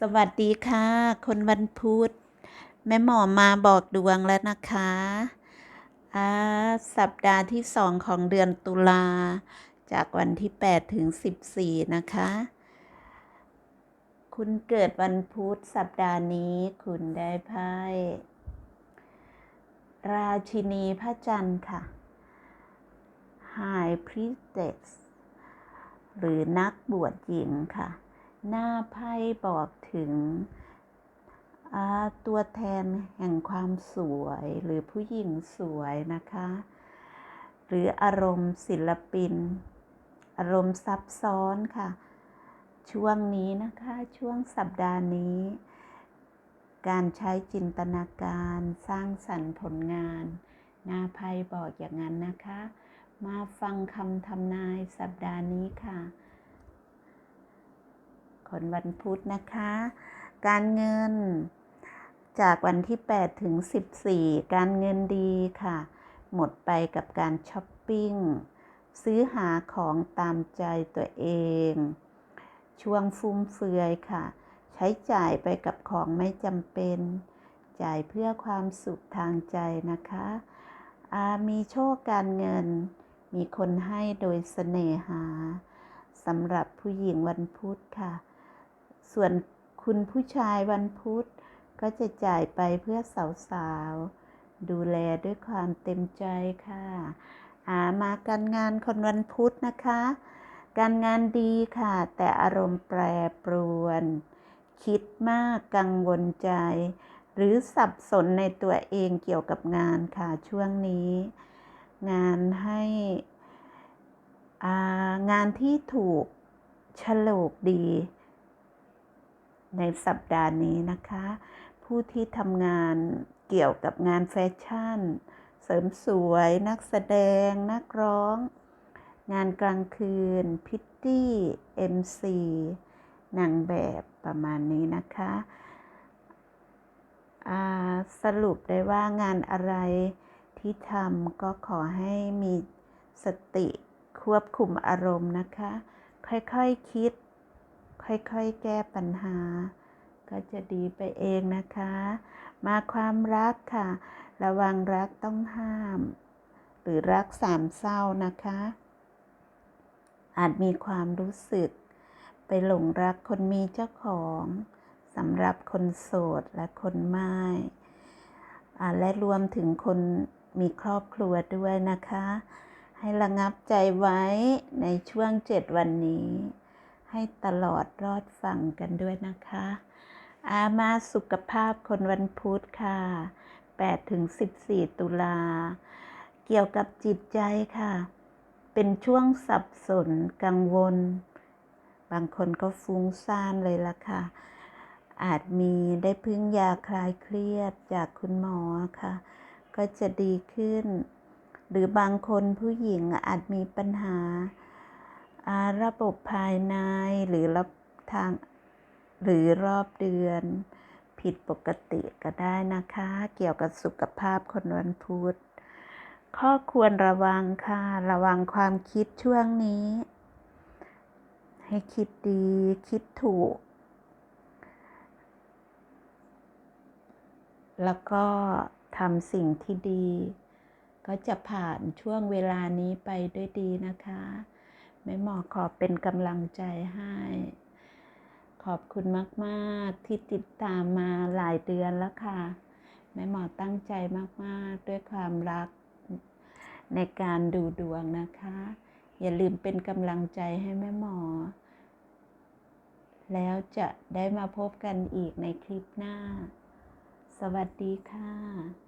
สวัสดีค่ะ คนวันพุธแม่หมอมาบอกดวงแล้วนะคะอ่าสัปดาห์ที่สองของเดือนตุลา จากวันที่ 8 ถึง 14 นะคะ คุณเกิดวันพุธสัปดาห์นี้คุณได้ไพ่ราชินีพระจันทร์ค่ะ High Priestess หรือนักบวชหญิงค่ะ หน้าไพ่บอกถึงตัวแทนแห่งความสวยหรือผู้หญิงสวยนะคะ หรืออารมณ์ศิลปิน อารมณ์ซับซ้อนค่ะ ช่วงนี้นะคะช่วงสัปดาห์นี้ การใช้จินตนาการสร้างสรรค์ผลงานหน้าไพ่บอกอย่างนั้นนะคะ มาฟังคำทำนายสัปดาห์นี้ค่ะ คนวันพุธนะคะ การเงิน จากวันที่ 8 ถึง 14 การเงินดีค่ะ หมดไปกับการช้อปปิ้ง ซื้อหาของตามใจตัวเอง ช่วงฟุ่มเฟือยค่ะ ใช้จ่ายไปกับของไม่จำเป็น จ่ายเพื่อความสุขทางใจนะคะมีโชคการเงิน มีคนให้โดยเสน่หาสำหรับผู้หญิงวันพุธค่ะ ส่วนคุณผู้ชายวันพุธก็จะจ่ายไปเพื่อสาวๆ ดูแลด้วยความเต็มใจค่ะ อามาการงานคนวันพุธนะคะ การงานดีค่ะ แต่อารมณ์แปรปรวน คิดมากกังวลใจ หรือสับสนในตัวเองเกี่ยวกับงานค่ะช่วงนี้ งานให้งานที่ถูกฉลกดี ในสัปดาห์นี้นะคะ ผู้ที่ทำงานเกี่ยวกับงานแฟชั่น เสริมสวยนักแสดง นักร้อง งานกลางคืน พิตตี้เอ็มซีนางแบบประมาณนี้นะคะสรุปได้ว่างานอะไรที่ทำก็ขอให้มีสติควบคุมอารมณ์นะคะ ค่อยๆคคิด ค่อยๆ แก้ปัญหา ก็จะดีไปเองนะคะ มาความรักค่ะ ระวังรักต้องห้าม หรือรักสามเศร้านะคะ อาจมีความรู้สึก ไปหลงรักคนมีเจ้าของสำหรับคนโสดและคนไม่และรวมถึงคนมีครอบครัวด้วยนะคะ ให้ระงับใจไว้ในช่วงเจ็ดวันนี้ ให้ตลอดรอดฟังกันด้วยนะคะ อามาสุขภาพคนวันพุธค่ะ8ถึง14 ตุลา เกี่ยวกับจิตใจค่ะ เป็นช่วงสับสนกังวล บางคนก็ฟุ้งซ่านเลยล่ะค่ะ อาจมีได้พึ่งยาคลายเครียดจากคุณหมอค่ะ ก็จะดีขึ้น หรือบางคนผู้หญิงอาจมีปัญหา ระบบภายในหรือรับทาง หรือรอบเดือน ผิดปกติก็ได้นะคะ เกี่ยวกับสุขภาพคนวันพุธข้อควรระวังค่ะ ระวังความคิดช่วงนี้ ให้คิดดี คิดถูก แล้วก็ทำสิ่งที่ดี ก็จะผ่านช่วงเวลานี้ไปด้วยดีนะคะ แม่หมอขอเป็นกำลังใจให้ ขอบคุณมากๆที่ติดตามมาหลายเดือนแล้วค่ะ แม่หมอตั้งใจมากๆด้วยความรักในการดูดวงนะคะ อย่าลืมเป็นกำลังใจให้แม่หมอ แล้วจะได้มาพบกันอีกในคลิปหน้า สวัสดีค่ะ